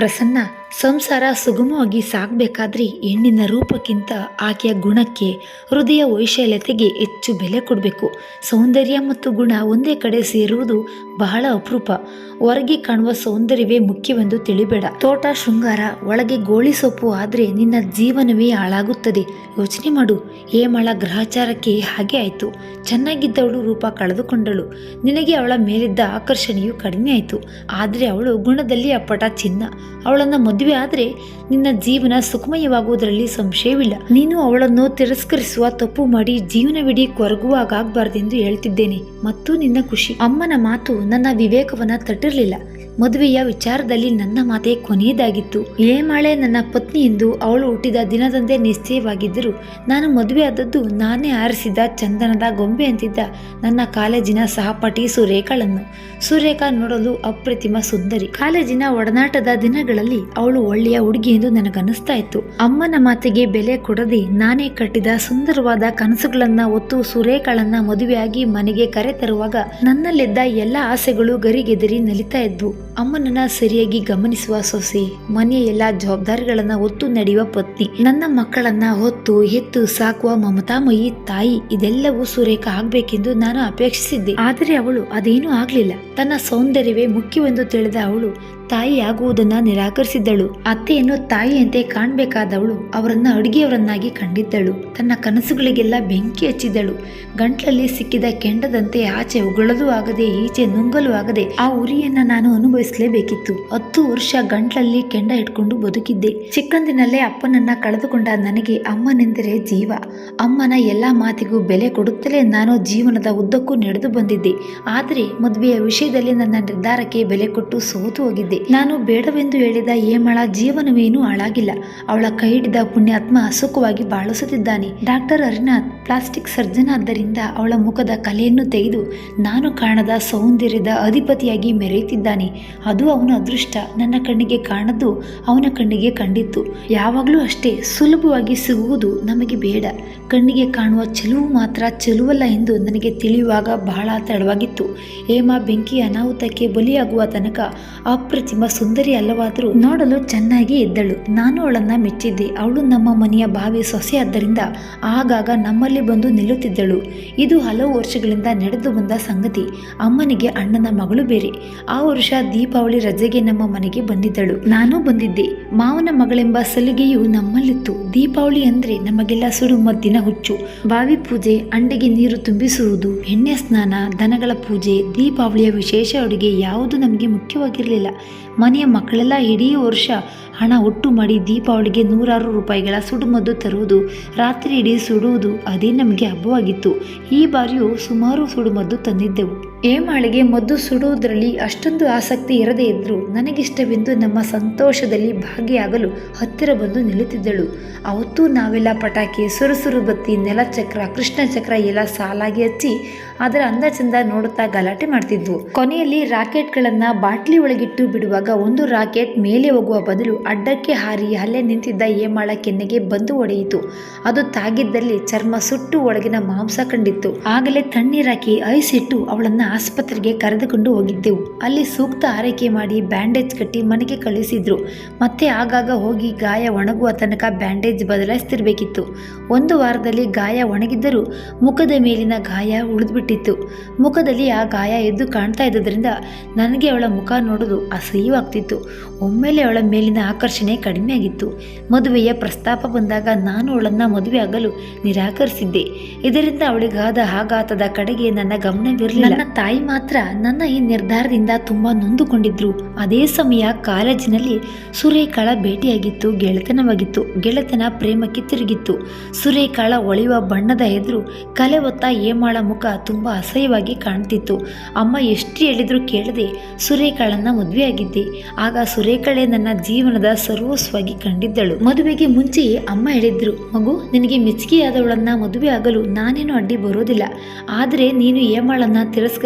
ಪ್ರಸನ್ನ ಸಂಸಾರ ಸುಗಮವಾಗಿ ಸಾಗಬೇಕಾದ್ರೆ ಹೆಣ್ಣಿನ ರೂಪಕ್ಕಿಂತ ಆಕೆಯ ಗುಣಕ್ಕೆ ಹೃದಯ ವೈಶಾಲ್ಯತೆಗೆ ಹೆಚ್ಚು ಬೆಲೆ ಕೊಡಬೇಕು. ಸೌಂದರ್ಯ ಮತ್ತು ಗುಣ ಒಂದೇ ಕಡೆ ಸೇರುವುದು ಬಹಳ ಅಪರೂಪ. ಹೊರಗೆ ಕಾಣುವ ಸೌಂದರ್ಯವೇ ಮುಖ್ಯವೆಂದು ತಿಳಿಬೇಡ. ತೋಟ, ಶೃಂಗಾರ ಒಳಗೆ ಗೋಳಿ ಸೊಪ್ಪು ಆದರೆ ನಿನ್ನ ಜೀವನವೇ ಹಾಳಾಗುತ್ತದೆ. ಯೋಚನೆ ಮಾಡು. ಹೇಮಳ ಗ್ರಹಚಾರಕ್ಕೆ ಹಾಗೆ ಆಯಿತು. ಚೆನ್ನಾಗಿದ್ದವಳು ರೂಪ ಕಳೆದುಕೊಂಡಳು. ನಿನಗೆ ಅವಳ ಮೇಲಿದ್ದ ಆಕರ್ಷಣೆಯು ಕಡಿಮೆ ಆಯಿತು. ಆದರೆ ಅವಳು ಗುಣದಲ್ಲಿ ಅಪ್ಪಟ ಚಿನ್ನ. ಅವಳನ್ನು ಮದುವೆ ಆದರೆ ನಿನ್ನ ಜೀವನ ಸುಖಮಯವಾಗುವುದರಲ್ಲಿ ಸಂಶಯವಿಲ್ಲ. ನೀನು ಅವಳನ್ನು ತಿರಸ್ಕರಿಸುವ ತಪ್ಪು ಮಾಡಿ ಜೀವನವಿಡೀ ಕೊರಗುವಾಗ ಆಗಬಾರ್ದೆಂದು ಹೇಳ್ತಿದ್ದೇನೆ. ಮತ್ತು ನಿನ್ನ ಖುಷಿ. ಅಮ್ಮನ ಮಾತು ನನ್ನ ವಿವೇಕವನ್ನ ತಟ್ಟಿರಲಿಲ್ಲ. ಮದುವೆಯ ವಿಚಾರದಲ್ಲಿ ನನ್ನ ಮಾತೆ ಕೊನೆಯದಾಗಿತ್ತು. ಏಮಾಳೆ ನನ್ನ ಪತ್ನಿ ಎಂದು ಅವಳು ಹುಟ್ಟಿದ ದಿನದಂದೇ ನಿಶ್ಚಯವಾಗಿದ್ದರು ನಾನು ಮದುವೆಯಾದದ್ದು ನಾನೇ ಆರಿಸಿದ ಚಂದನದ ಗೊಂಬೆ ಅಂತಿದ್ದ ನನ್ನ ಕಾಲೇಜಿನ ಸಹಪಾಠಿ ಸುರೇಖಳನ್ನು. ಸುರೇಖಾ ನೋಡಲು ಅಪ್ರತಿಮ ಸುಂದರಿ. ಕಾಲೇಜಿನ ಒಡನಾಟದ ದಿನಗಳಲ್ಲಿ ಅವಳು ಒಳ್ಳೆಯ ಹುಡುಗಿ ಎಂದು ನನಗನ್ನಿಸ್ತಾ ಇತ್ತು. ಅಮ್ಮನ ಮಾತಿಗೆ ಬೆಲೆ ಕೊಡದೆ ನಾನೇ ಕಟ್ಟಿದ ಸುಂದರವಾದ ಕನಸುಗಳನ್ನ ಹೊತ್ತು ಸುರೇಖಳನ್ನ ಮದುವೆಯಾಗಿ ಮನೆಗೆ ಕರೆ ತರುವಾಗ ನನ್ನಲ್ಲಿದ್ದ ಎಲ್ಲ ಆಸೆಗಳು ಗರಿಗೆದರಿ ನಲಿತಾ ಇದ್ವು. ಅಮ್ಮನನ್ನ ಸರಿಯಾಗಿ ಗಮನಿಸುವ ಸೊಸೆ, ಮನೆಯ ಎಲ್ಲ ಜವಾಬ್ದಾರಿಗಳನ್ನ ಹೊತ್ತು ನಡೆಯುವ ಪತ್ನಿ, ನನ್ನ ಮಕ್ಕಳನ್ನ ಹೊತ್ತು ಹೆತ್ತು ಸಾಕುವ ಮಮತಾಮಯಿ ತಾಯಿ, ಇದೆಲ್ಲವೂ ಸುರೇಖ ಆಗ್ಬೇಕೆಂದು ನಾನು ಅಪೇಕ್ಷಿಸಿದ್ದೆ. ಆದರೆ ಅವಳು ಅದೇನೂ ಆಗ್ಲಿಲ್ಲ. ತನ್ನ ಸೌಂದರ್ಯವೇ ಮುಖ್ಯವೆಂದು ತಿಳಿದ ಅವಳು ತಾಯಿ ಆಗುವುದನ್ನ ನಿರಾಕರಿಸಿದ್ದಳು. ಅತ್ತೆಯನ್ನು ತಾಯಿಯಂತೆ ಕಾಣಬೇಕಾದವಳು ಅವರನ್ನ ಅಡುಗೆಯವರನ್ನಾಗಿ ಕಂಡಿದ್ದಳು. ತನ್ನ ಕನಸುಗಳಿಗೆಲ್ಲ ಬೆಂಕಿ ಹಚ್ಚಿದ್ದಳು. ಗಂಟ್ಲಲ್ಲಿ ಸಿಕ್ಕಿದ ಕೆಂಡದಂತೆ ಆಚೆ ಉಗುಳಲು ಆಗದೆ, ಈಚೆ ನುಂಗಲು ಆಗದೆ ಆ ಉರಿಯನ್ನ ನಾನು ಅನುಭವಿಸಲೇಬೇಕಿತ್ತು. ಹತ್ತು ವರ್ಷ ಗಂಟ್ಲಲ್ಲಿ ಕೆಂಡ ಇಟ್ಕೊಂಡು ಬದುಕಿದ್ದೆ. ಚಿಕ್ಕಂದಿನಲ್ಲೇ ಅಪ್ಪನನ್ನ ಕಳೆದುಕೊಂಡ ನನಗೆ ಅಮ್ಮನೆಂದರೆ ಜೀವ. ಅಮ್ಮನ ಎಲ್ಲ ಮಾತಿಗೂ ಬೆಲೆ ಕೊಡುತ್ತಲೇ ನಾನು ಜೀವನದ ಉದ್ದಕ್ಕೂ ನಡೆದು ಬಂದಿದ್ದೆ. ಆದರೆ ಮದುವೆಯ ವಿಷಯದಲ್ಲಿ ನನ್ನ ನಿರ್ಧಾರಕ್ಕೆ ಬೆಲೆ ಕೊಟ್ಟು ಸೋತು ಹೋಗಿದ್ದೆ. ನಾನು ಬೇಡವೆಂದು ಹೇಳಿದ ಹೇಮಳ ಜೀವನವೇನೂ ಹಾಳಾಗಿಲ್ಲ. ಅವಳ ಕೈ ಹಿಡಿದ ಪುಣ್ಯಾತ್ಮ ಸುಖವಾಗಿ ಬಾಳಿಸುತ್ತಿದ್ದಾನೆ. ಡಾಕ್ಟರ್ ಹರಿನಾಥ್ ಪ್ಲಾಸ್ಟಿಕ್ ಸರ್ಜನ್ ಆದ್ದರಿಂದ ಅವಳ ಮುಖದ ಕಲೆಯನ್ನು ತೆಗೆದು ನಾನು ಕಾಣದ ಸೌಂದರ್ಯದ ಅಧಿಪತಿಯಾಗಿ ಮೆರೆಯುತ್ತಿದ್ದಾನೆ. ಅದು ಅವನ ಅದೃಷ್ಟ. ನನ್ನ ಕಣ್ಣಿಗೆ ಕಾಣದ್ದು ಅವನ ಕಣ್ಣಿಗೆ ಕಂಡಿತ್ತು. ಯಾವಾಗಲೂ ಅಷ್ಟೇ ಸುಲಭವಾಗಿ ಸಿಗುವುದು ನಮಗೆ ಬೇಡ. ಕಣ್ಣಿಗೆ ಕಾಣುವ ಚೆಲುವು ಮಾತ್ರ ಚೆಲುವಲ್ಲ ಎಂದು ನನಗೆ ತಿಳಿಯುವಾಗ ಬಹಳ ತಡವಾಗಿತ್ತು. ಹೇಮಾ ಬೆಂಕಿ ಅನಾಹುತಕ್ಕೆ ಬಲಿಯಾಗುವ ತನಕ ಅಪ್ರತಿಮ ಸುಂದರಿ ಅಲ್ಲವಾದರೂ ನೋಡಲು ಚೆನ್ನಾಗಿ ಇದ್ದಳು. ನಾನು ಅವಳನ್ನ ಮೆಚ್ಚಿದ್ದೆ. ಅವಳು ನಮ್ಮ ಮನೆಯ ಬಾವಿ ಸೊಸೆ ಆದ್ದರಿಂದ ಆಗಾಗ ನಮ್ಮಲ್ಲಿ ಬಂದು ನಿಲ್ಲುತ್ತಿದ್ದಳು. ಇದು ಹಲವು ವರ್ಷಗಳಿಂದ ನಡೆದು ಬಂದ ಸಂಗತಿ. ಅಮ್ಮನಿಗೆ ಅಣ್ಣನ ಮಗಳು ಬೇರೆ. ಆ ವರ್ಷ ದೀಪಾವಳಿ ರಜೆಗೆ ನಮ್ಮ ಮನೆಗೆ ಬಂದಿದ್ದಳು. ನಾನು ಬಂದಿದ್ದೆ. ಮಾವನ ಮಗಳೆಂಬ ಸಲಿಗೆಯು ನಮ್ಮಲ್ಲಿತ್ತು. ದೀಪಾವಳಿ ಅಂದ್ರೆ ನಮಗೆಲ್ಲ ಸುಡು ಮದ್ದಿನ ಹುಚ್ಚು. ಬಾವಿ ಪೂಜೆ, ಅಂಡೆಗೆ ನೀರು ತುಂಬಿಸುವುದು, ಎಣ್ಣೆ ಸ್ನಾನ, ದನಗಳ ಪೂಜೆ, ದೀಪಾವಳಿಯ ವಿಶೇಷ ಅಡುಗೆ ಯಾವುದು ನಮಗೆ ಮುಖ್ಯವಾಗಿರಲಿಲ್ಲ. ಮನೆಯ ಮಕ್ಕಳೆಲ್ಲ ಇಡೀ ವರ್ಷ ಹಣ ಒಟ್ಟು ಮಾಡಿ ದೀಪಾವಳಿಗೆ ನೂರಾರು ರೂಪಾಯಿಗಳ ಸುಡುಮದ್ದು ತರುವುದು, ರಾತ್ರಿ ಇಡೀ ಸುಡುವುದು ಅದೇ ನಮಗೆ ಹಬ್ಬವಾಗಿತ್ತು. ಈ ಬಾರಿಯೂ ಸುಮಾರು ಸುಡುಮದ್ದು ತಂದಿದ್ದೆವು. ಏಮಾಳಿಗೆ ಮದ್ದು ಸುಡುವುದರಲ್ಲಿ ಅಷ್ಟೊಂದು ಆಸಕ್ತಿ ಇರದೇ ಇದ್ದರೂ ನನಗಿಷ್ಟವೆಂದು ನಮ್ಮ ಸಂತೋಷದಲ್ಲಿ ಭಾಗಿಯಾಗಲು ಹತ್ತಿರ ಬಂದು ನಿಲ್ಲುತ್ತಿದ್ದಳು. ಅವತ್ತೂ ನಾವೆಲ್ಲ ಪಟಾಕಿ, ಸುರುಸುರು ಬತ್ತಿ, ನೆಲಚಕ್ರ ಕೃಷ್ಣ ಚಕ್ರ ಎಲ್ಲ ಸಾಲಾಗಿ ಹಚ್ಚಿ ಅದರ ಅಂದ ಚಂದ ನೋಡುತ್ತಾ ಗಲಾಟೆ ಮಾಡ್ತಿದ್ವು. ಕೊನೆಯಲ್ಲಿ ರಾಕೆಟ್ಗಳನ್ನು ಬಾಟ್ಲಿ ಒಳಗಿಟ್ಟು ಬಿಡುವಾಗ ಒಂದು ರಾಕೆಟ್ ಮೇಲೆ ಹೋಗುವ ಬದಲು ಅಡ್ಡಕ್ಕೆ ಹಾರಿ ಅಲ್ಲೇ ನಿಂತಿದ್ದ ಏಮಾಳ ಕೆನ್ನೆಗೆ ಬಂದು ಒಡೆಯಿತು. ಅದು ತಾಗಿದ್ದಲ್ಲಿ ಚರ್ಮ ಸುಟ್ಟು ಒಳಗಿನ ಮಾಂಸ ಕಂಡಿತ್ತು. ಆಗಲೇ ತಣ್ಣೀರಾಕಿ ಐಸಿಟ್ಟು ಅವಳನ್ನ ಆಸ್ಪತ್ರೆಗೆ ಕರೆದುಕೊಂಡು ಹೋಗಿದ್ದೆವು. ಅಲ್ಲಿ ಸೂಕ್ತ ಆರೈಕೆ ಮಾಡಿ ಬ್ಯಾಂಡೇಜ್ ಕಟ್ಟಿ ಮನೆಗೆ ಕಳಿಸಿದ್ರು ಮತ್ತೆ ಆಗಾಗ ಹೋಗಿ ಗಾಯ ಒಣಗುವ ತನಕ ಬ್ಯಾಂಡೇಜ್ ಬದಲಾಯಿಸ್ತಿರಬೇಕಿತ್ತು. ಒಂದು ವಾರದಲ್ಲಿ ಗಾಯ ಒಣಗಿದ್ದರೂ ಮುಖದ ಮೇಲಿನ ಗಾಯ ಉಳಿದ್ಬಿಟ್ಟಿತ್ತು. ಮುಖದಲ್ಲಿ ಆ ಗಾಯ ಎದ್ದು ಕಾಣ್ತಾ ಇದ್ದರಿಂದ ನನಗೆ ಅವಳ ಮುಖ ನೋಡೋದು ಅಸಹ್ಯವಾಗ್ತಿತ್ತು. ಒಮ್ಮೆಲೆ ಅವಳ ಮೇಲಿನ ಆಕರ್ಷಣೆ ಕಡಿಮೆಯಾಗಿತ್ತು. ಮದುವೆಯ ಪ್ರಸ್ತಾಪ ಬಂದಾಗ ನಾನು ಅವಳನ್ನು ಮದುವೆ ಆಗಲು ನಿರಾಕರಿಸಿದ್ದೆ. ಇದರಿಂದ ಅವಳಿಗಾದ ಆಘಾತದ ಕಡೆಗೆ ನನ್ನ ಗಮನವಿರಲಿಲ್ಲ. ತಾಯಿ ಮಾತ್ರ ನನ್ನ ಈ ನಿರ್ಧಾರದಿಂದ ತುಂಬ ನೊಂದುಕೊಂಡಿದ್ರು. ಅದೇ ಸಮಯ ಕಾಲೇಜಿನಲ್ಲಿ ಸುರೇಖಾಳ ಭೇಟಿಯಾಗಿತ್ತು, ಗೆಳೆತನವಾಗಿತ್ತು. ಗೆಳೆತನ ಪ್ರೇಮಕ್ಕೆ ತಿರುಗಿತ್ತು. ಸುರೇಖಾಳ ಒಳೆಯುವ ಬಣ್ಣದ ಎದುರು ಕಲೆ ಹೊತ್ತ ಏಮಾಳ ಮುಖ ತುಂಬ ಅಸಹ್ಯವಾಗಿ ಕಾಣ್ತಿತ್ತು. ಅಮ್ಮ ಎಷ್ಟು ಹೇಳಿದ್ರು ಕೇಳದೆ ಸುರೇಖಾಳನ್ನ ಮದುವೆಯಾಗಿದ್ದೆ. ಆಗ ಸುರೇಖಳೆ ನನ್ನ ಜೀವನದ ಸರ್ವಸ್ವಾಗಿ ಕಂಡಿದ್ದಳು. ಮದುವೆಗೆ ಮುಂಚೆಯೇ ಅಮ್ಮ ಹೇಳಿದ್ರು, ಮಗು, ನಿನಗೆ ಮೆಚ್ಚುಗೆಯಾದವಳನ್ನ ಮದುವೆ ಆಗಲು ನಾನೇನು ಅಡ್ಡಿ ಬರೋದಿಲ್ಲ. ಆದರೆ ನೀನು ಏಮಾಳನ್ನ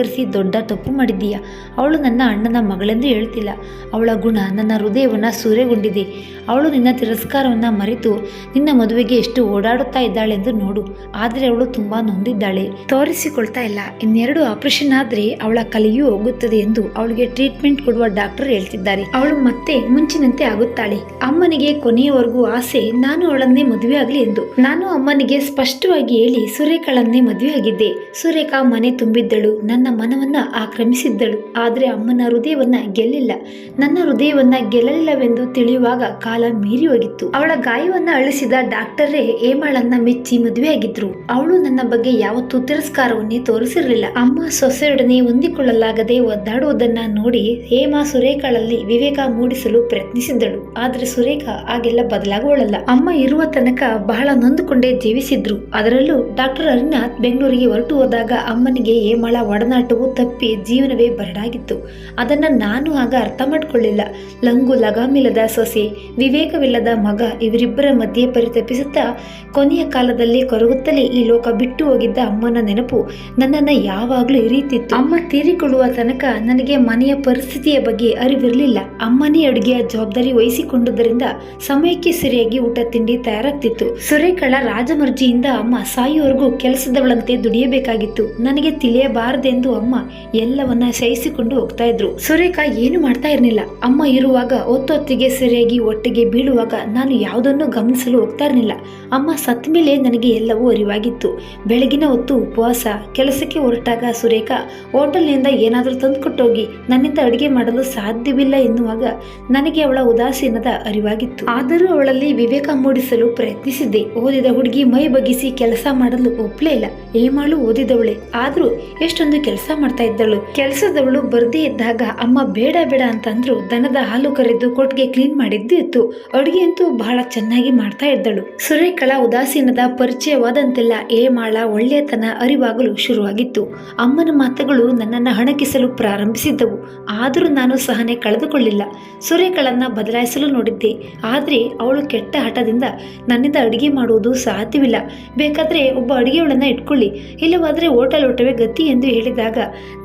ತಿರಸ್ಕರಿಸಿ ದೊಡ್ಡ ತಪ್ಪು ಮಾಡಿದ್ದೀಯಾ. ಅವಳು ನನ್ನ ಅಣ್ಣನ ಮಗಳೆಂದು ಹೇಳ್ತಿಲ್ಲ. ಅವಳ ಗುಣ ನನ್ನ ಹೃದಯವನ್ನು ಸೂರೆಗೊಂಡಿದೆ. ಅವಳು ನಿನ್ನ ತಿರಸ್ಕಾರವನ್ನು ಮರೆತು ನಿನ್ನ ಮದುವೆಗೆ ಎಷ್ಟು ಓಡಾಡುತ್ತಾ ಇದ್ದಾಳೆಂದು ನೋಡು. ಆದರೆ ಅವಳು ತುಂಬ ನೊಂದಿದ್ದಾಳೆ. ತೋರಿಸಿಕೊಳ್ತಾ ಇಲ್ಲ. ಇನ್ನೆರಡು ಆಪರೇಷನ್ ಆದರೆ ಅವಳ ಕಲೆಯೂ ಹೋಗುತ್ತದೆ ಎಂದು ಅವಳಿಗೆ ಟ್ರೀಟ್ಮೆಂಟ್ ಕೊಡುವ ಡಾಕ್ಟರ್ ಹೇಳ್ತಿದ್ದಾರೆ. ಅವಳು ಮತ್ತೆ ಮುಂಚಿನಂತೆ ಆಗುತ್ತಾಳೆ. ಅಮ್ಮನಿಗೆ ಕೊನೆಯವರೆಗೂ ಆಸೆ, ನಾನು ಅವಳನ್ನೇ ಮದುವೆ ಆಗಲಿ ಎಂದು. ನಾನು ಅಮ್ಮನಿಗೆ ಸ್ಪಷ್ಟವಾಗಿ ಹೇಳಿ, ಸುರೇಖಳನ್ನೇ ಮದುವೆ ಆಗಿದ್ದೆ. ಸುರೇಖಾ ಮನೆ ತುಂಬಿದ್ದಳು. ನನ್ನ ಮನವನ್ನ ಆಕ್ರಮಿಸಿದ್ದಳು. ಆದರೆ ಅಮ್ಮನ ಹೃದಯವನ್ನ ಗೆಲ್ಲಿಲ್ಲ. ನನ್ನ ಹೃದಯವನ್ನ ಗೆಲ್ಲಲಿಲ್ಲವೆಂದು ತಿಳಿಯುವಾಗ ಕಾಲ ಮೀರಿ ಹೋಗಿತ್ತು. ಅವಳ ಗಾಯವನ್ನ ಅಳಿಸಿದ ಡಾಕ್ಟರೇ ಹೇಮಾಳನ್ನ ಮೆಚ್ಚಿ ಮದುವೆಯಾಗಿದ್ರು. ಅವಳು ನನ್ನ ಬಗ್ಗೆ ಯಾವತ್ತೂ ತಿರಸ್ಕಾರವನ್ನೇ ತೋರಿಸಿರಲಿಲ್ಲ. ಅಮ್ಮ ಸೊಸೆಯೊಡನೆ ಹೊಂದಿಕೊಳ್ಳಲಾಗದೆ ಒದ್ದಾಡುವುದನ್ನ ನೋಡಿ ಹೇಮಾ ಸುರೇಖಳಲ್ಲಿ ವಿವೇಕ ಮೂಡಿಸಲು ಪ್ರಯತ್ನಿಸಿದ್ದಳು. ಆದರೆ ಸುರೇಖಾ ಹಾಗೆಲ್ಲ ಬದಲಾಗುವಳಲ್ಲ ಅಮ್ಮ ಇರುವ ತನಕ ಬಹಳ ನೊಂದುಕೊಂಡೇ ಜೀವಿಸಿದ್ರು. ಅದರಲ್ಲೂ ಡಾಕ್ಟರ್ ಅರಿನಾಥ್ ಬೆಂಗಳೂರಿಗೆ ಹೊರಟು ಹೋದಾಗ ಅಮ್ಮನಿಗೆ ಹೇಮಳ ಒಡನಾಟವು ತಪ್ಪಿ ಜೀವನವೇ ಬರಡಾಗಿತ್ತು. ಅದನ್ನ ನಾನು ಆಗ ಅರ್ಥ ಮಾಡಿಕೊಳ್ಳಿಲ್ಲ. ಲಂಗು ಲಗಾಮಿಲ್ಲದ ಸೊಸೆ, ವಿವೇಕವಿಲ್ಲದ ಮಗ ಇವರಿಬ್ಬರ ಮಧ್ಯೆ ಪರಿತಪಿಸುತ್ತಾ ಕೊನೆಯ ಕಾಲದಲ್ಲಿ ಕೊರಗುತ್ತಲೇ ಈ ಲೋಕ ಬಿಟ್ಟು ಹೋಗಿದ್ದ ಅಮ್ಮನ ನೆನಪು ನನ್ನನ್ನು ಯಾವಾಗಲೂ ಇರಿತಿತ್ತು. ಅಮ್ಮ ತೀರಿಕೊಳ್ಳುವ ತನಕ ನನಗೆ ಮನೆಯ ಪರಿಸ್ಥಿತಿಯ ಬಗ್ಗೆ ಅರಿವಿರಲಿಲ್ಲ. ಅಮ್ಮನೇ ಅಡುಗೆಯ ಜವಾಬ್ದಾರಿ ವಹಿಸಿಕೊಂಡುದರಿಂದ ಸಮಯಕ್ಕೆ ಸರಿಯಾಗಿ ಊಟ, ತಿಂಡಿ ತಯಾರಾಗ್ತಿತ್ತು. ಸುರೇಖಳ ರಾಜಮರ್ಜಿಯಿಂದ ಅಮ್ಮ ಸಾಯುವವರೆಗೂ ಕೆಲಸದವಳಂತೆ ದುಡಿಯಬೇಕಾಗಿತ್ತು. ನನಗೆ ತಿಳಿಯಬಾರದೆಂದು ಅಮ್ಮ ಎಲ್ಲವನ್ನ ಸಹಿಸಿಕೊಂಡು ಹೋಗ್ತಾ ಇದ್ರು. ಸುರೇಖಾ ಏನು ಮಾಡ್ತಾ ಇರಲಿಲ್ಲ. ಅಮ್ಮ ಇರುವಾಗ ಹೊತ್ತೊತ್ತಿಗೆ ಸರಿಯಾಗಿ ಒಟ್ಟಿಗೆ ಬೀಳುವಾಗ ನಾನು ಯಾವುದನ್ನು ಗಮನಿಸಲು ಹೋಗ್ತಾ ಇರಲಿಲ್ಲ. ಅಮ್ಮ ಸತ್ತ ಮೇಲೆ ನನಗೆ ಎಲ್ಲವೂ ಅರಿವಾಗಿತ್ತು. ಬೆಳಗಿನ ಹೊತ್ತು ಉಪವಾಸ, ಕೆಲಸಕ್ಕೆ ಹೊರಟಾಗ ಸುರೇಖಾ ಹೋಟೆಲ್ನಿಂದ ಏನಾದರೂ ತಂದುಕೊಟ್ಟೋಗಿ ನನ್ನಿಂದ ಅಡುಗೆ ಮಾಡಲು ಸಾಧ್ಯವಿಲ್ಲ ಎನ್ನುವಾಗ ನನಗೆ ಅವಳ ಉದಾಸೀನದ ಅರಿವಾಗಿತ್ತು. ಆದರೂ ಅವಳಲ್ಲಿ ವಿವೇಕ ಮೂಡಿಸಲು ಪ್ರಯತ್ನಿಸಿದ್ದೆ. ಓದಿದ ಹುಡುಗಿ ಮೈ ಬಗ್ಗಿಸಿ ಕೆಲಸ ಮಾಡಲು ಒಪ್ಪಲೇ ಇಲ್ಲ. ಏಮಾಳು ಓದಿದವಳೆ. ಆದ್ರೂ ಎಷ್ಟೊಂದು ಕೆಲಸ ಮಾಡ್ತಾ ಇದ್ದಳು. ಕೆಲಸದವಳು ಬರ್ದೇ ಇದ್ದಾಗ ಅಮ್ಮ ಬೇಡ ಬೇಡ ಅಂತಂದ್ರು ದನದ ಹಾಲು ಕರೆದು ಕೊಟ್ಟಿಗೆ ಕ್ಲೀನ್ ಮಾಡಿದ್ದು ಇತ್ತು. ಅಡುಗೆ ಅಂತೂ ಬಹಳ ಚೆನ್ನಾಗಿ ಮಾಡ್ತಾ ಇದ್ದಳು. ಸುರೇಖಳ ಉದಾಸೀನದ ಪರಿಚಯವಾದಂತೆಲ್ಲ ಮಾಳ ಒಳ್ಳೆಯತನ ಅರಿವಾಗಲು ಶುರುವಾಗಿತ್ತು. ಅಮ್ಮನ ಮಾತುಗಳು ನನ್ನನ್ನು ಹಣಕಿಸಲು ಪ್ರಾರಂಭಿಸಿದ್ದವು. ಆದರೂ ನಾನು ಸಹನೆ ಕಳೆದುಕೊಳ್ಳಿಲ್ಲ. ಸುರೇಖಳನ್ನ ಬದಲಾಯಿಸಲು ನೋಡಿದ್ದೆ. ಆದರೆ ಅವಳು ಕೆಟ್ಟ ಹಠದಿಂದ ನನ್ನಿಂದ ಅಡುಗೆ ಮಾಡುವುದು ಸಾಧ್ಯವಿಲ್ಲ. ಬೇಕಾದರೆ ಒಬ್ಬ ಅಡುಗೆಯವಳನ್ನ ಇಟ್ಕೊಳ್ಳಿ. ಇಲ್ಲವಾದರೆ ಹೋಟೆಲ್ ಊಟವೇ ಗತಿ ಎಂದು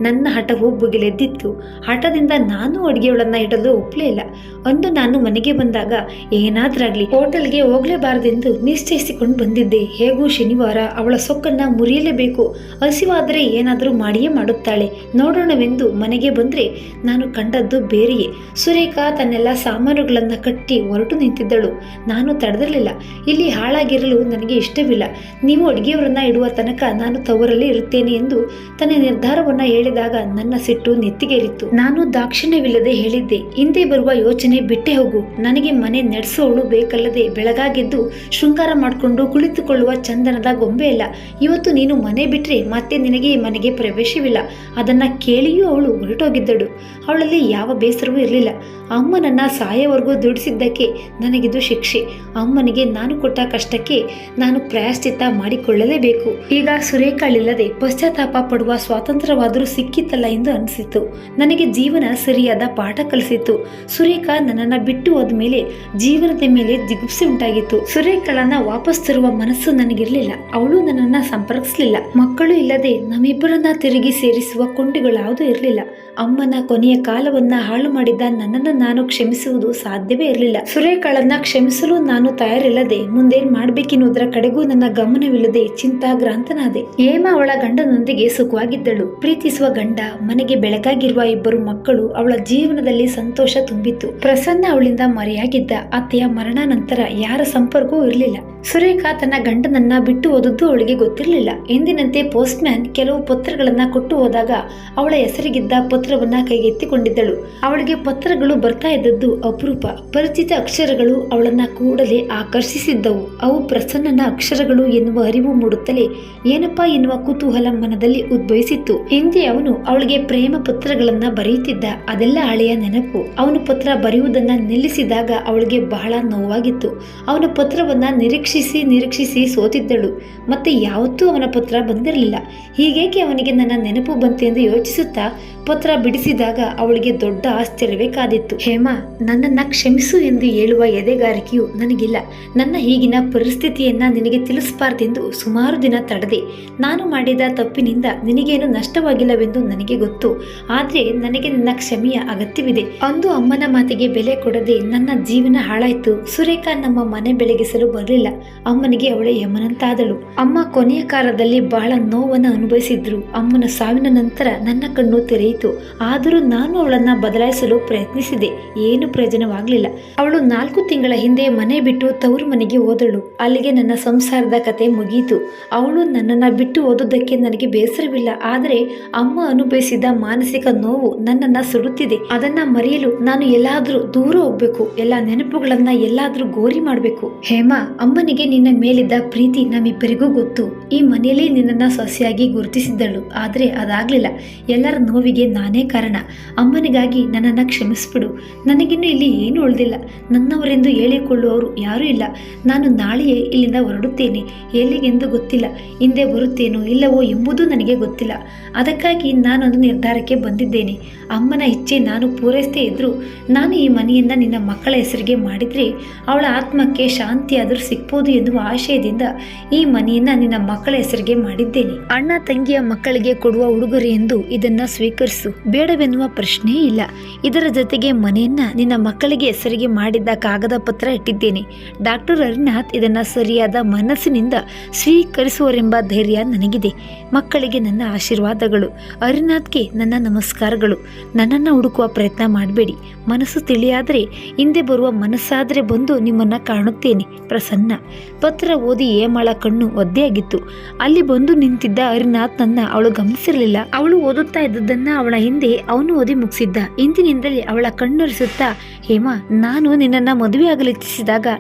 ನನ್ನ ಹಠವು ಬುಗಿಲೆದ್ದಿತ್ತು. ಹಠದಿಂದ ನಾನು ಅಡುಗೆಯೊಳನ್ನ ಇಡಲು ಒಪ್ಪಲೇ ಇಲ್ಲ. ಅಂದು ನಾನು ಮನೆಗೆ ಬಂದಾಗ, ಏನಾದ್ರಾಗ್ಲಿ ಹೋಟೆಲ್ಗೆ ಹೋಗಲೇಬಾರದೆಂದು ನಿಶ್ಚಯಿಸಿಕೊಂಡು ಬಂದಿದ್ದೆ. ಹೇಗೂ ಶನಿವಾರ ಅವಳ ಸೊಕ್ಕನ್ನ ಮುರಿಯಲೇಬೇಕು. ಹಸಿವಾದರೆ ಏನಾದರೂ ಮಾಡಿಯೇ ಮಾಡುತ್ತಾಳೆ. ನೋಡೋಣವೆಂದು ಮನೆಗೆ ಬಂದರೆ ನಾನು ಕಂಡದ್ದು ಬೇರೆಯೇ. ಸುರೇಖಾ ತನ್ನೆಲ್ಲ ಸಾಮಾನುಗಳನ್ನು ಕಟ್ಟಿ ಹೊರಟು ನಿಂತಿದ್ದಳು. ನಾನು ತಡೆದಿರಲಿಲ್ಲ. ಇಲ್ಲಿ ಹಾಳಾಗಿರಲು ನನಗೆ ಇಷ್ಟವಿಲ್ಲ. ನೀವು ಅಡುಗೆಯವರನ್ನ ಇಡುವ ತನಕ ನಾನು ತವರಲ್ಲಿ ಇರುತ್ತೇನೆ ಎಂದು ತನ್ನ ನಿರ್ಧಾರವನ್ನ ಹೇಳಿದಾಗ ನನ್ನ ಸಿಟ್ಟು ನೆತ್ತಿಗೇರಿತ್ತು. ನಾನು ದಾಕ್ಷಿಣ್ಯವಿಲ್ಲದೆ ಹೇಳಿದ್ದೆ, ಹಿಂದೆ ಬರುವ ಯೋಚನೆ ಬಿಟ್ಟೆ ಹೋಗು. ನನಗೆ ಮನೆ ನಡೆಸೋಳು ಬೇಕಲ್ಲದೆ ಬೆಳಗಾಗೆದ್ದು ಶೃಂಗಾರ ಮಾಡಿಕೊಂಡು ಕುಳಿತುಕೊಳ್ಳುವ ಚಂದನದ ಗೊಂಬೆ ಅಲ್ಲ. ಇವತ್ತು ನೀನು ಮನೆ ಬಿಟ್ಟರೆ ಮತ್ತೆ ನಿನಗೆ ಮನೆಗೆ ಪ್ರವೇಶವಿಲ್ಲ. ಅದನ್ನ ಕೇಳಿಯೂ ಅವಳು ಹೊರಟೋಗಿದ್ದಳು. ಅವಳಲ್ಲಿ ಯಾವ ಬೇಸರವೂ ಇರಲಿಲ್ಲ. ಅಮ್ಮನನ್ನ ಸಾಯವರೆಗೂ ದುಡಿಸಿದ್ದಕ್ಕೆ ನನಗಿದು ಶಿಕ್ಷೆ. ಅಮ್ಮನಿಗೆ ನಾನು ಕೊಟ್ಟ ಕಷ್ಟಕ್ಕೆ ನಾನು ಪ್ರಾಯಶ್ಚಿತ್ತ ಮಾಡಿಕೊಳ್ಳಲೇಬೇಕು. ಈಗ ಸುರೇಖಾಳಿಲ್ಲದೆ ಪಶ್ಚಾತ್ತಾಪ ಪಡುವ ಸ್ವಾತಂತ್ರ್ಯವಾದರೂ ಸಿಕ್ಕಿತ್ತಲ್ಲ ಎಂದು ಅನಿಸಿತು. ನನಗೆ ಜೀವನ ಸರಿಯಾದ ಪಾಠ ಕಲಿಸಿತು. ಸುರೇಖಾ ನನ್ನನ್ನು ಬಿಟ್ಟು ಹೋದ್ಮೇಲೆ ಜೀವನದ ಮೇಲೆ ಜಿಗುಪ್ಸೆ ಉಂಟಾಗಿತ್ತು. ಸುರೇಖಳನ್ನ ವಾಪಸ್ ತರುವ ಮನಸ್ಸು ನನಗಿರಲಿಲ್ಲ. ಅವಳು ನನ್ನನ್ನು ಸಂಪರ್ಕಿಸಲಿಲ್ಲ. ಮಕ್ಕಳು ಇಲ್ಲದೆ ನಮ್ಮಿಬ್ಬರನ್ನ ತಿರುಗಿ ಸೇರಿಸುವ ಕೊಂಡಿಗಳಾವುದೂ ಇರಲಿಲ್ಲ. ಅಮ್ಮನ ಕೊನೆಯ ಕಾಲವನ್ನ ಹಾಳು ಮಾಡಿದ್ದ ನನ್ನನ್ನು ನಾನು ಕ್ಷಮಿಸುವುದು ಸಾಧ್ಯವೇ ಇರಲಿಲ್ಲ. ಸುರೇಖಳನ್ನ ಕ್ಷಮಿಸಲು ನಾನು ತಯಾರಿಲ್ಲದೆ ಮುಂದೇನ್ ಮಾಡ್ಬೇಕೆನ್ನುವುದರ ಕಡೆಗೂ ನನ್ನ ಗಮನವಿಲ್ಲದೆ ಚಿಂತಾಗ್ರಾಂತನಾದೆ. ಹೇಮ ಅವಳ ಗಂಡನೊಂದಿಗೆ ಸುಖವಾಗಿದ್ದಳು. ಪ್ರೀತಿಸುವ ಗಂಡ, ಮನೆಗೆ ಬೆಳಕಾಗಿರುವ ಇಬ್ಬರು ಮಕ್ಕಳು ಅವಳ ಜೀವನದಲ್ಲಿ ಸಂತೋಷ ತುಂಬಿತ್ತು. ಪ್ರಸನ್ನ ಅವಳಿಂದ ಮರೆಯಾಗಿದ್ದ ಅತ್ತೆಯ ಮರಣ ನಂತರ ಯಾರ ಸಂಪರ್ಕವೂ ಇರಲಿಲ್ಲ. ಸುರೇಖಾ ತನ್ನ ಗಂಡನನ್ನ ಬಿಟ್ಟು ಹೋದದ್ದು ಅವಳಿಗೆ ಗೊತ್ತಿರಲಿಲ್ಲ. ಎಂದಿನಂತೆ ಪೋಸ್ಟ್ ಮ್ಯಾನ್ ಕೆಲವು ಪತ್ರಗಳನ್ನ ಕೊಟ್ಟು ಹೋದಾಗ ಅವಳ ಹೆಸರಿಗಿದ್ದ ಪತ್ರವನ್ನ ಕೈಗೆತ್ತಿಕೊಂಡಿದ್ದಳು. ಅವಳಿಗೆ ಪತ್ರಗಳು ಬರ್ತಾ ಇದ್ದದ್ದು ಅಪರೂಪ. ಪರಿಚಿತ ಅಕ್ಷರಗಳು ಅವಳನ್ನ ಕೂಡಲೇ ಆಕರ್ಷಿಸಿದ್ದವು. ಅವು ಪ್ರಸನ್ನನ ಅಕ್ಷರಗಳು ಎನ್ನುವ ಅರಿವು ಮೂಡುತ್ತಲೇ ಏನಪ್ಪಾ ಎನ್ನುವ ಕುತೂಹಲ ಮನದಲ್ಲಿ ಉದ್ಭವಿಸಿತ್ತು. ಹಿಂದೆ ಅವನು ಅವಳಿಗೆ ಪ್ರೇಮ ಪತ್ರಗಳನ್ನ ಬರೆಯುತ್ತಿದ್ದ. ಅದೆಲ್ಲ ಹಳೆಯ ನೆನಪು. ಅವನು ಪತ್ರ ಬರೆಯುವುದನ್ನ ನಿಲ್ಲಿಸಿದಾಗ ಅವಳಿಗೆ ಬಹಳ ನೋವಾಗಿತ್ತು. ಅವನ ಪತ್ರವನ್ನ ನಿರೀಕ್ಷಿಸಿ ನಿರೀಕ್ಷಿಸಿ ಸೋತಿದ್ದಳು. ಮತ್ತೆ ಯಾವತ್ತೂ ಅವನ ಪತ್ರ ಬಂದಿರಲಿಲ್ಲ. ಹೀಗೇಕೆ ಅವನಿಗೆ ನನ್ನ ನೆನಪು ಬಂತೆಂದು ಯೋಚಿಸುತ್ತಾ ಪತ್ರ ಬಿಡಿಸಿದಾಗ ಅವಳಿಗೆ ದೊಡ್ಡ ಆಶ್ಚರ್ಯವೇ ಕಾದಿತ್ತು. ಹೇಮಾ, ನನ್ನನ್ನ ಕ್ಷಮಿಸು ಎಂದು ಹೇಳುವ ಎದೆಗಾರಿಕೆಯು ನನಗಿಲ್ಲ. ನನ್ನ ಈಗಿನ ಪರಿಸ್ಥಿತಿಯನ್ನ ನಿನಗೆ ತಿಳಿಸಬಾರ್ದೆಂದು ಸುಮಾರು ದಿನ ತಡೆದೆ, ನಾನು ಮಾಡಿದ ತಪ್ಪಿನಿಂದ ನಿನಗೇನು ನಷ್ಟವಾಗಿಲ್ಲವೆಂದು ನನಗೆ ಗೊತ್ತು. ಆದ್ರೆ ನನಗೆ ನನ್ನ ಕ್ಷಮೆಯ ಅಗತ್ಯವಿದೆ. ಅಂದು ಅಮ್ಮನ ಮಾತಿಗೆ ಬೆಲೆ ಕೊಡದೆ ನನ್ನ ಜೀವನ ಹಾಳಾಯ್ತು. ಸುರೇಖಾ ನಮ್ಮ ಮನೆ ಬೆಳಗಿಸಲು ಬರಲಿಲ್ಲ. ಅಮ್ಮನಿಗೆ ಅವಳೆ ಯಮನಂತಾದಳು. ಅಮ್ಮ ಕೊನೆಯ ಕಾಲದಲ್ಲಿ ಬಹಳ ನೋವನ್ನು ಅನುಭವಿಸಿದ್ರು. ಅಮ್ಮನ ಸಾವಿನ ನಂತರ ನನ್ನ ಕಣ್ಣು ತೆರೆಯಿತು. ಆದರೂ ನಾನು ಅವಳನ್ನ ಬದಲಾಯಿಸಲು ಪ್ರಯತ್ನಿಸಿದೆ. ಏನು ಪ್ರಯೋಜನವಾಗಲಿಲ್ಲ. ಅವಳು ನಾಲ್ಕು ತಿಂಗಳ ಹಿಂದೆ ಮನೆ ಬಿಟ್ಟು ತವರು ಮನೆಗೆ ಹೋದಳು. ಅಲ್ಲಿಗೆ ನನ್ನ ಸಂಸಾರದ ಕತೆ ಮುಗಿಯಿತು ಅವಳು ನನ್ನನ್ನ ಬಿಟ್ಟು ಓದೋದಕ್ಕೆ ನನಗೆ ಬೇಸರವಿಲ್ಲ. ಆದರೆ ಅಮ್ಮ ಅನುಭವಿಸಿದ ಮಾನಸಿಕ ನೋವು ನನ್ನನ್ನ ಸುಡುತ್ತಿದೆ. ಅದನ್ನ ಮರೆಯಲು ನಾನು ಎಲ್ಲಾದ್ರೂ ದೂರ ಹೋಗ್ಬೇಕು. ಎಲ್ಲ ನೆನಪುಗಳನ್ನ ಎಲ್ಲಾದ್ರೂ ಗೋರಿ ಮಾಡಬೇಕು. ಹೇಮಾ, ಅಮ್ಮನಿಗೆ ನಿನ್ನ ಮೇಲಿದ್ದ ಪ್ರೀತಿ ನಮ್ಮಿಬ್ಬರಿಗೂ ಗೊತ್ತು. ಈ ಮನೆಯಲ್ಲಿ ನಿನ್ನನ್ನ ಸೊಸೆಯಾಗಿ ಗುರುತಿಸಿದ್ದಳು. ಆದ್ರೆ ಅದಾಗ್ಲಿಲ್ಲ. ಎಲ್ಲರ ನೋವಿಗೆ ನಾನೇ ಕಾರಣ. ಅಮ್ಮನಿಗಾಗಿ ನನ್ನನ್ನು ಕ್ಷಮಿಸ್ಬಿಡು. ನನಗಿನ್ನು ಇಲ್ಲಿ ಏನು ಉಳಿದಿಲ್ಲ. ನನ್ನವರೆಂದು ಹೇಳಿಕೊಳ್ಳುವವರು ಯಾರೂ ಇಲ್ಲ. ನಾನು ನಾಳೆಯೇ ಇಲ್ಲಿಂದ ಹೊರಡುತ್ತೇನೆ. ಎಲ್ಲಿಗೆಂದು ಗೊತ್ತಿಲ್ಲ. ಹಿಂದೆ ಬರುತ್ತೇನೋ ಇಲ್ಲವೋ ಎಂಬುದೂ ನನಗೆ ಗೊತ್ತಿಲ್ಲ. ಅದಕ್ಕಾಗಿ ನಾನೊಂದು ನಿರ್ಧಾರಕ್ಕೆ ಬಂದಿದ್ದೇನೆ. ಅಮ್ಮನ ಇಚ್ಛೆ ನಾನು ಪೂರೈಸದೇ ಇದ್ದರೂ ನಾನು ಈ ಮನೆಯಿಂದ ನಿನ್ನ ಮಕ್ಕಳ ಹೆಸರಿಗೆ ಮಾಡಿದರೆ ಅವಳ ಆತ್ಮಕ್ಕೆ ಶಾಂತಿಯಾದರೂ ಸಿಗ್ಬೋದು ಎನ್ನುವ ಆಶಯದಿಂದ ಈ ಮನೆಯನ್ನು ನಿನ್ನ ಮಕ್ಕಳ ಹೆಸರಿಗೆ ಮಾಡಿದ್ದೇನೆ. ಅಣ್ಣ ತಂಗಿಯ ಮಕ್ಕಳಿಗೆ ಕೊಡುವ ಉಡುಗೊರೆ ಎಂದು ಇದನ್ನ ಸ್ವೀಕರಿಸು ಬೇಡವೆನ್ನುವ ಪ್ರಶ್ನೆಯೇ ಇಲ್ಲ. ಇದರ ಜೊತೆಗೆ ಮನೆಯನ್ನ ನಿನ್ನ ಮಕ್ಕಳಿಗೆ ಹೆಸರಿಗೆ ಮಾಡಿದ್ದ ಕಾಗದ ಪತ್ರ ಇಟ್ಟಿದ್ದೇನೆ. ಡಾಕ್ಟರ್ ಹರಿನಾಥ್ ಇದನ್ನ ಸರಿಯಾದ ಮನಸ್ಸಿನಿಂದ ಸ್ವೀಕರಿಸುವರೆಂಬ ಧೈರ್ಯ ನನಗಿದೆ. ಮಕ್ಕಳಿಗೆ ನನ್ನ ಆಶೀರ್ವಾದಗಳು. ಹರಿನಾಥ್ಗೆ ನನ್ನ ನಮಸ್ಕಾರಗಳು. ನನ್ನನ್ನು ಹುಡುಕುವ ಪ್ರಯತ್ನ ಮಾಡಬೇಡಿ. ಮನಸ್ಸು ತಿಳಿಯಾದರೆ, ಹಿಂದೆ ಬರುವ ಮನಸ್ಸಾದರೆ ಬಂದು ನಿಮ್ಮನ್ನ ಕಾಣುತ್ತೇನೆ. ಪ್ರಸನ್ನ. ಪತ್ರ ಓದಿ ಏಮಳ ಕಣ್ಣು ಒದ್ದೆಯಾಗಿತ್ತು. ಅಲ್ಲಿ ಬಂದು ನಿಂತಿದ್ದ ಹರಿನಾಥ್ನನ್ನ ಅವಳು ಗಮನಿಸಿರಲಿಲ್ಲ. ಅವಳು ಓದುತ್ತಾ ಇದ್ದದ್ದನ್ನ ಅವಳ ಹಿಂದೆ ಅವನು ಓದಿ ಮುಗಿಸಿದ್ದ. ಇಂದಿನಿಂದಲೇ ಅವಳ ಕಣ್ಣೊರೆಸುತ್ತಾ, ಹೇಮಾ, ನಾನು ನಿನ್ನನ್ನ ಮದುವೆ ಆಗಲು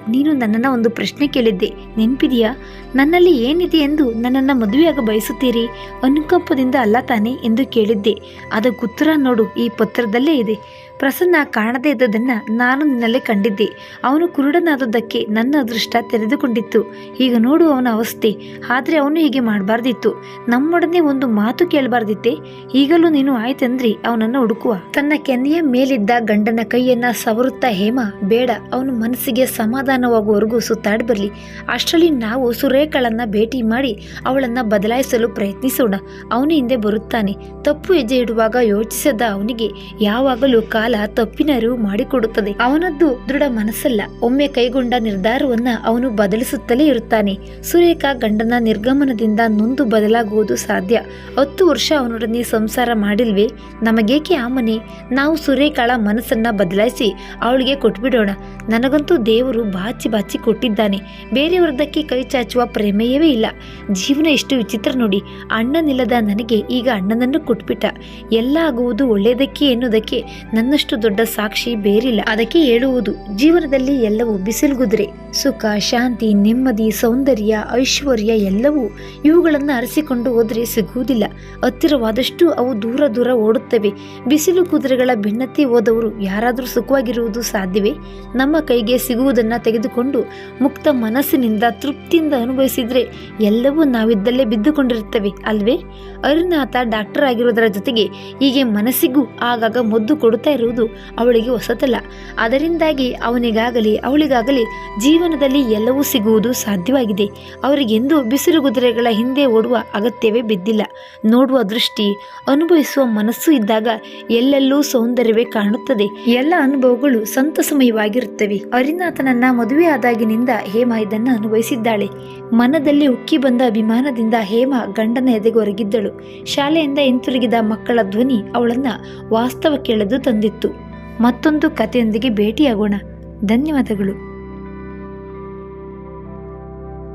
ನೀನು ನನ್ನನ್ನು ಒಂದು ಪ್ರಶ್ನೆ ಕೇಳಿದ್ದೆ. ನೆನ್ಪಿದೆಯಾ? ನನ್ನಲ್ಲಿ ಏನಿದೆ ಎಂದು ನನ್ನನ್ನು ಮದುವೆಯಾಗ ಬಯಸುತ್ತೀರಿ? ಅನುಕಂಪದಿಂದ ಅಲ್ಲ ತಾನೆ ಎಂದು ಕೇಳಿದ್ದೆ. ಅದಕ್ಕೆ ಉತ್ತರ ನೋಡು, ಈ ಪತ್ರದಲ್ಲೇ ಇದೆ. ಪ್ರಸನ್ನ ಕಾಣದೇ ಇದ್ದದನ್ನು ನಾನು ನಿನ್ನಲ್ಲೇ ಕಂಡಿದ್ದೆ. ಅವನು ಕುರುಡನಾದದ್ದಕ್ಕೆ ನನ್ನ ಅದೃಷ್ಟ ತೆರೆದುಕೊಂಡಿತ್ತು. ಈಗ ನೋಡು ಅವನ ಅವಸ್ಥೆ. ಆದರೆ ಅವನು ಹೀಗೆ ಮಾಡಬಾರ್ದಿತ್ತು. ನಮ್ಮೊಡನೆ ಒಂದು ಮಾತು ಕೇಳಬಾರ್ದಿತ್ತೆ. ಈಗಲೂ ನೀನು ಆಯ್ತಂದ್ರಿ, ಅವನನ್ನು ಹುಡುಕುವ. ತನ್ನ ಕೆನ್ನೆಯ ಮೇಲಿದ್ದ ಗಂಡನ ಕೈಯನ್ನ ಸವರುತ್ತಾ ಹೇಮ, ಬೇಡ, ಅವನು ಮನಸ್ಸಿಗೆ ಸಮಾಧಾನವಾಗುವವರೆಗೂ ಸುತ್ತಾಡಿ ಬರಲಿ. ಅಷ್ಟರಲ್ಲಿ ನಾವು ಸುರೇಖಳನ್ನ ಭೇಟಿ ಮಾಡಿ ಅವಳನ್ನ ಬದಲಾಯಿಸಲು ಪ್ರಯತ್ನಿಸೋಣ. ಅವನು ಹಿಂದೆ ಬರುತ್ತಾನೆ. ತಪ್ಪು ಹೆಜ್ಜೆ ಇಡುವಾಗ ಯೋಚಿಸದ ಅವನಿಗೆ ಯಾವಾಗಲೂ ಕಾಲ ತಪ್ಪಿನ ಅರಿವು ಮಾಡಿಕೊಡುತ್ತದೆ. ಅವನದ್ದು ದೃಢ ಮನಸ್ಸಲ್ಲ. ಒಮ್ಮೆ ಕೈಗೊಂಡ ನಿರ್ಧಾರವನ್ನ ಅವನು ಬದಲಿಸುತ್ತಲೇ ಇರುತ್ತಾನೆ. ಸುರೇಖ ಗಂಡನ ನಿರ್ಗಮನದಿಂದ ನೊಂದು ಬದಲಾಗುವುದು ಸಾಧ್ಯ. ಹತ್ತು ವರ್ಷ ಅವನೊಡನೆ ಸಂಸಾರ ಮಾಡಿಲ್ವೇ? ನಮಗೇಕೆ ಆ ಮನೆ? ನಾವು ಸುರೇಖಳ ಮನಸ್ಸನ್ನ ಬದಲಾಯಿಸಿ ಅವಳಿಗೆ ಕೊಟ್ಬಿಡೋಣ. ನನಗಂತೂ ದೇವರು ಬಾಚಿ ಬಾಚಿ ಕೊಟ್ಟಿದ್ದಾನೆ. ಬೇರೆಯವರದಕ್ಕೆ ಕೈ ಚಾಚುವ ಪ್ರಮೇಯವೇ ಇಲ್ಲ. ಜೀವನ ಎಷ್ಟು ವಿಚಿತ್ರ ನೋಡಿ. ಅಣ್ಣನಿಲ್ಲದ ನನಗೆ ಈಗ ಅಣ್ಣನನ್ನು ಕೊಟ್ಬಿಟ್ಟ. ಎಲ್ಲ ಆಗುವುದು ಒಳ್ಳೆಯದಕ್ಕೆ ಎನ್ನುವುದಕ್ಕೆ ನನ್ನಷ್ಟು ದೊಡ್ಡ ಸಾಕ್ಷಿ ಬೇರಿಲ್ಲ. ಅದಕ್ಕೆ ಹೇಳುವುದು, ಜೀವನದಲ್ಲಿ ಎಲ್ಲವೂ ಬಿಸಿಲುಗುದ್ರೆ, ಸುಖ, ಶಾಂತಿ, ನೆಮ್ಮದಿ, ಸೌಂದರ್ಯ, ಐಶ್ವರ್ಯ ಎಲ್ಲವೂ ಇವುಗಳನ್ನು ಅರಸಿಕೊಂಡು ಹೋದರೆ ಸಿಗುವುದಿಲ್ಲ. ಹತ್ತಿರವಾದಷ್ಟು ಅವು ದೂರ ದೂರ ಓಡುತ್ತವೆ. ಬಿಸಿಲು ಕುದುರೆಗಳ ಭಿನ್ನತೆ ಹೋದವರು ಯಾರಾದರೂ ಸುಖವಾಗಿರುವುದು ಸಾಧ್ಯವೇ? ನಮ್ಮ ಕೈಗೆ ಸಿಗುವುದನ್ನು ತೆಗೆದುಕೊಂಡು ಮುಕ್ತ ಮನಸ್ಸಿನಿಂದ ತೃಪ್ತಿಯಿಂದ ಅನುಭವಿಸಿದ್ರೆ ಎಲ್ಲವೂ ನಾವಿದ್ದಲ್ಲೇ ಬಿದ್ದುಕೊಂಡಿರುತ್ತವೆ, ಅಲ್ವೇ? ಅರುನಾಥ ಡಾಕ್ಟರ್ ಆಗಿರೋದರ ಜೊತೆಗೆ ಹೀಗೆ ಮನಸ್ಸಿಗೂ ಆಗಾಗ ಮದ್ದು ಕೊಡುತ್ತಾ ಇರುವುದು ಅವಳಿಗೆ ಹೊಸತಲ್ಲ. ಅದರಿಂದಾಗಿ ಅವನಿಗಾಗಲಿ, ಅವಳಿಗಾಗಲಿ ಜೀವನದಲ್ಲಿ ಎಲ್ಲವೂ ಸಿಗುವುದು ಸಾಧ್ಯವಾಗಿದೆ. ಅವರಿಗೆಂದು ಬಿಸಿಲು ಕುದುರೆಗಳ ಹಿಂದೆ ಓಡುವ ಅಗತ್ಯವೇ ಬಿದ್ದಿಲ್ಲ. ನೋಡುವ ದೃಷ್ಟಿ, ಅನುಭವಿಸುವ ಮನಸ್ಸು ಇದ್ದಾಗ ಎಲ್ಲೆಲ್ಲೂ ಸೌಂದರ್ಯವೇ ಕಾಣುತ್ತದೆ. ಎಲ್ಲ ಅನುಭವಗಳು ಸಂತಸಮಯವಾಗಿರುತ್ತವೆ. ಅರಿನಾಥನನ್ನ ಮದುವೆ ಆದಾಗಿನಿಂದ ಹೇಮ ಇದನ್ನು ಅನುಭವಿಸಿದ್ದಾಳೆ. ಮನದಲ್ಲಿ ಉಕ್ಕಿ ಬಂದ ಅಭಿಮಾನದಿಂದ ಹೇಮ ಗಂಡನ ಎದೆಗೊರಗಿದ್ದಳು. ಶಾಲೆಯಿಂದ ಹಿಂತಿರುಗಿದ ಮಕ್ಕಳ ಧ್ವನಿ ಅವಳನ್ನ ವಾಸ್ತವಕ್ಕೆಳೆದು ತಂದಿತ್ತು. ಮತ್ತೊಂದು ಕಥೆಯೊಂದಿಗೆ ಭೇಟಿಯಾಗೋಣ. ಧನ್ಯವಾದಗಳು.